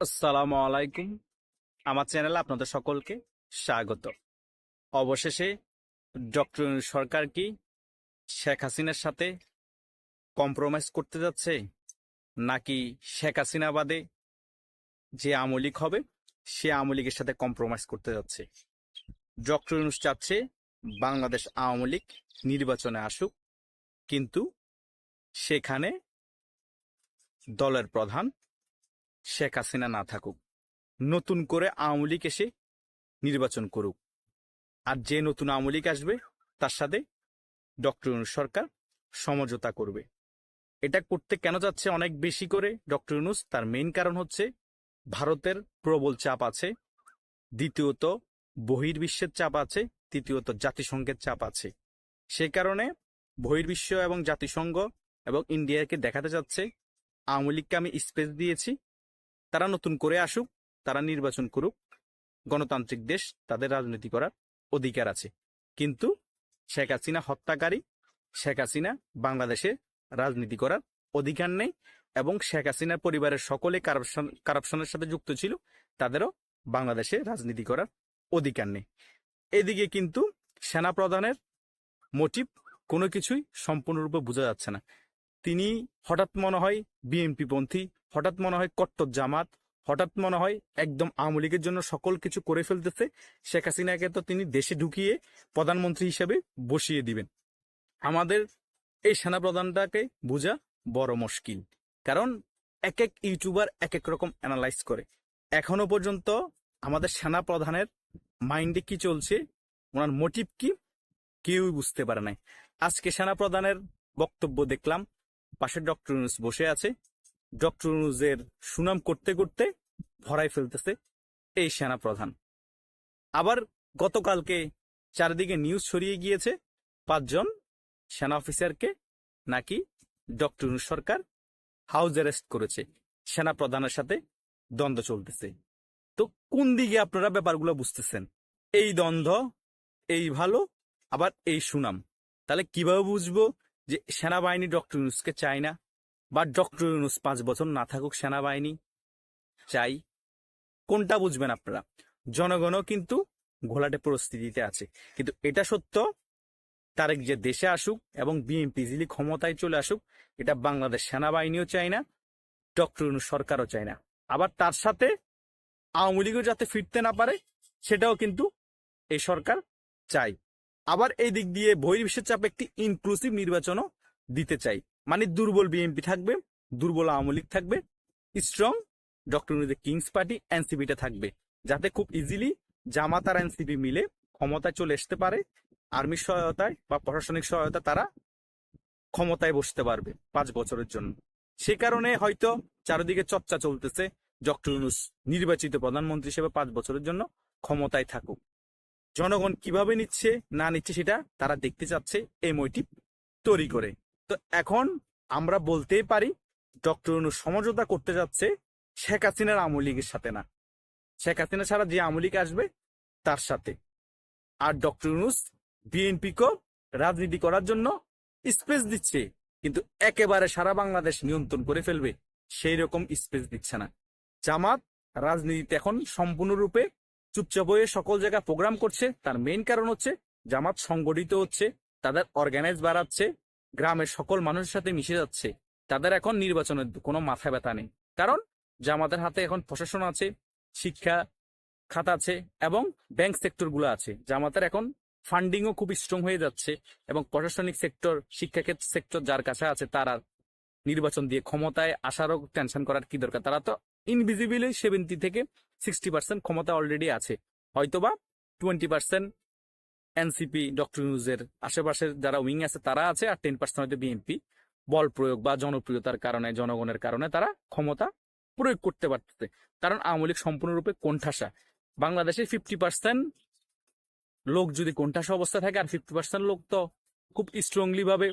আসসালামু আলাইকুম। আমার চ্যানেলে আপনাদের সকলকে স্বাগত। অবশেষে ডক্টর সরকার কি শেখ হাসিনার সাথে কম্প্রোমাইজ করতে যাচ্ছে, নাকি শেখ হাসিনা বাদে যে আমলিক হবে, সে আমলিকের সাথে কম্প্রোমাইজ করতে যাচ্ছে? ডক্টর ইউনুস চাচ্ছে বাংলাদেশ আওয়ামী লীগ নির্বাচনে আসুক, কিন্তু সেখানে দলের প্রধান শেখ হাসিনা না থাকুক। নতুন করে আওয়ামী লীগ এসে নির্বাচন করুক। আর যে নতুন আওয়ামী লীগ আসবে, তার সাথে ডক্টর ইউনুস সরকার সমঝোতা করবে। এটা করতে কেন যাচ্ছে অনেক বেশি করে ডক্টর ইউনুস? তার মেইন কারণ হচ্ছে ভারতের প্রবল চাপ আছে, দ্বিতীয়ত বহির্বিশ্বের চাপ আছে, তৃতীয়ত জাতিসংঘের চাপ আছে। সে কারণে বহির্বিশ্ব এবং জাতিসংঘ এবং ইন্ডিয়াকে দেখাতে যাচ্ছে, আওয়ামী লীগকে আমি স্পেস দিয়েছি তারা নতুন করে আসুক, তারা নির্বাচন করুক, গণতান্ত্রিক দেশ তাদের রাজনীতি করার অধিকার আছে। কিন্তু শেখ হাসিনা হত্যাকারী, শেখ হাসিনা বাংলাদেশে রাজনীতি করার অধিকার নেই এবং শেখ হাসিনার পরিবারের সকলে কারাপশন, কারাপশনের সাথে যুক্ত ছিল, তাদেরও বাংলাদেশে রাজনীতি করার অধিকার নেই। এদিকে কিন্তু সেনা প্রধানের মোটিভ কোনো কিছুই সম্পূর্ণরূপে বোঝা যাচ্ছে না। তিনি হঠাৎ মনে হয় বিএনপি পন্থী হঠাৎ মনে হয় কট্টর জামাত, হঠাৎ মনে হয় একদম আওয়ামী লীগের জন্য সকল কিছু করে ফেলতেছে। শেখ হাসিনাকে তো তিনি দেশে ঢুকিয়ে প্রধানমন্ত্রী হিসেবে বসিয়ে দিবেন। আমাদের এই সেনা প্রধানটাকে বোঝা বড় মুশকিল। কারণ এক এক ইউটিউবার এক এক রকম অ্যানালাইজ করে। এখনও পর্যন্ত আমাদের সেনা প্রধানের মাইন্ডে কি চলছে, ওনার মোটিভ কি, কেউই বুঝতে পারে নাই। আজকে সেনা প্রধানের বক্তব্য দেখলাম পাশে ডক্টর ইউনুস বসে আছে। ডক্টর সুনাম করতে করতে ভরাই ফেলতেছে এই সেনা প্রধান আবার গতকালকে চারিদিকে নিউজ ছড়িয়ে গিয়েছে, পাঁচজন সেনা অফিসারকে নাকি ডক্টর সরকার হাউস অ্যারেস্ট করেছে সেনা প্রধানের সাথে দ্বন্দ্ব চলতেছে। তো কোন দিকে আপনারা ব্যাপারগুলো বুঝতেছেন? এই দ্বন্দ্ব, এই ভালো, আবার এই সুনাম। তাহলে কীভাবে বুঝব যে সেনাবাহিনী ডক্টর চায় না? বা ডক্টর ইউনুস পাঁচ বছর না থাকুক সেনাবাহিনী, চাই। কোনটা বুঝবেন আপনারা? জনগণও কিন্তু ঘোলাটে পরিস্থিতিতে আছে। কিন্তু এটা সত্য, তারেক যে দেশে আসুক এবং বিএনপি ইজিলি ক্ষমতায় চলে আসুক, এটা বাংলাদেশ সেনাবাহিনীও চায় না, ডক্টর সরকারও চায় না। আবার তার সাথে আওয়ামী লীগও যাতে ফিরতে না পারে, সেটাও কিন্তু এই সরকার চাই আবার এই দিক দিয়ে বহির্বিশ্বের চাপে একটি ইনক্লুসিভ নির্বাচনও দিতে চাই মানে দুর্বল বিএনপি থাকবে, দুর্বল আওয়ামী লীগ থাকবে স্ট্রং ডক্টর কিংস পার্টি এনসিপিটা থাকবে। যাতে খুব ইজিলি জামাত আর এনসিপি মিলে ক্ষমতায় চলে আসতে পারে আর্মির সহায়তায় বা প্রশাসনিক সহায়তা তারা ক্ষমতায় বসতে পারবে পাঁচ বছরের জন্য। সে কারণে হয়তো চারিদিকে চর্চা চলতেছে ডক্টর ইউনুস নির্বাচিত প্রধানমন্ত্রী হিসেবে পাঁচ বছরের জন্য ক্ষমতায় থাকুক। জনগণ কীভাবে নিচ্ছে, না নিচ্ছে সেটা তারা দেখতে চাচ্ছে মোটিভ তৈরি করে। তো এখন আমরা বলতেই পারি, ডক্টর ইউনুস সমঝোতা করতে যাচ্ছে শেখ হাসিনার আওয়ামী লীগের সাথে না। শেখ হাসিনা ছাড়া যে আওয়ামী লীগ আসবে, তার সাথে। আর ডক্টর ইউনুস বিএনপিকেও রাজনীতি করার জন্য স্পেস দিচ্ছে, কিন্তু একেবারে সারা বাংলাদেশ নিয়ন্ত্রণ করে ফেলবে, সেই রকম স্পেস দিচ্ছে না। জামাত রাজনীতিতে এখন সম্পূর্ণরূপে চুপচাপ হয়ে সকল জায়গায় প্রোগ্রাম করছে, তার মেইন কারণ হচ্ছে জামাত সংগঠিত হচ্ছে, তাদের অর্গানাইজ বাড়াচ্ছে গ্রামের সকল মানুষের সাথে মিশে যাচ্ছে, তাদের এখন নির্বাচনের কোনো মাথা ব্যথা নেই। কারণ জামাতের হাতে এখন প্রশাসন আছে, শিক্ষা খাত আছে এবং ব্যাংক সেক্টরগুলো আছে। জামাতের এখন ফান্ডিংও খুব স্ট্রং হয়ে যাচ্ছে এবং প্রশাসনিক সেক্টর শিক্ষা সেক্টর যার কাছে আছে তারা নির্বাচন দিয়ে ক্ষমতায় আসারও টেনশন করার কি দরকার? তারা তো ইনভিজিবিলি সেভেন্টি থেকে সিক্সটি পার্সেন্ট ক্ষমতা অলরেডি আছে। হয়তোবা টোয়েন্টি পার্সেন্ট এনসিপি, ডক্টর নিউজের আশেপাশের যারা উইং আছে, তারা আছে আর টেন পার্সেন্ট হয়তো বিএনপি। বল প্রয়োগ বা জনপ্রিয়তার কারণে, জনগণের কারণে তারা ক্ষমতা প্রয়োগ করতে পারতেছে। কারণ আওয়ামী লীগ সম্পূর্ণরূপে কোণঠাসা। বাংলাদেশে ফিফটি পার্সেন্ট লোক যদি কোণঠাসা অবস্থা থাকে আর ফিফটি পার্সেন্ট লোক তো খুব স্ট্রংলি ভাবে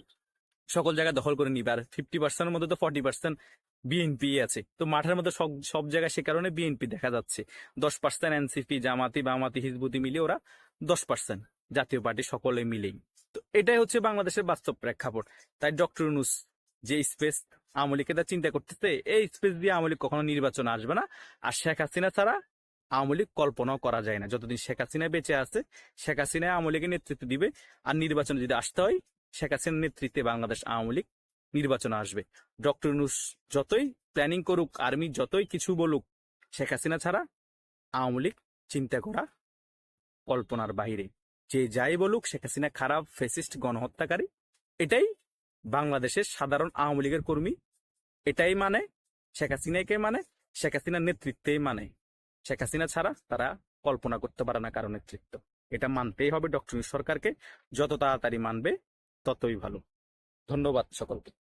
সকল জায়গায় দখল করে নিবে। আর ফিফটি পার্সেন্টের মধ্যে তো ফর্টি পার্সেন্ট বিএনপি আছে। তো মাঠের মধ্যে সব সব জায়গায় সে কারণে বিএনপি দেখা যাচ্ছে। দশ পার্সেন্ট এনসিপি, জামাতি, বামাতি, হিজবুতি মিলিয়ে ওরা দশ পার্সেন্ট জাতীয় পার্টি সকলে মিলেই। তো এটাই হচ্ছে বাংলাদেশের বাস্তব প্রেক্ষাপট। তাই ডক্টর ইউনুস যে স্পেস আওয়ামী লীগকে তা চিন্তা করতেছে, এই স্পেস দিয়ে আওয়ামী লীগ কখনো নির্বাচন আসবে না। আর শেখ হাসিনা ছাড়া আওয়ামী লীগ কল্পনাও করা যায় না। যতদিন শেখ হাসিনা বেঁচে আছে, শেখ হাসিনা আওয়ামী লীগের নেতৃত্ব দিবে। আর নির্বাচনে যদি আসতে হয়, শেখ হাসিনার নেতৃত্বে বাংলাদেশ আওয়ামী লীগ নির্বাচনে আসবে। ডক্টর ইউনূস যতই প্ল্যানিং করুক আর্মি যতই কিছু বলুক, শেখ হাসিনা ছাড়া আওয়ামী লীগ চিন্তা করা কল্পনার বাইরে। যে যাই বলুক, শেখ হাসিনা খারাপ ফেসিস্ট গণহত্যাকারী, এটাই বাংলাদেশের সাধারণ আওয়ামী লীগের কর্মী। এটাই মানে শেখ হাসিনাকে মানে শেখ হাসিনার নেতৃত্বেই মানে। শেখ হাসিনা ছাড়া তারা কল্পনা করতে পারে না কারও নেতৃত্ব। এটা মানতেই হবে ডক্টর সরকারকে। যত তাড়াতাড়ি মানবে, ততই ভালো। ধন্যবাদ সকলকে।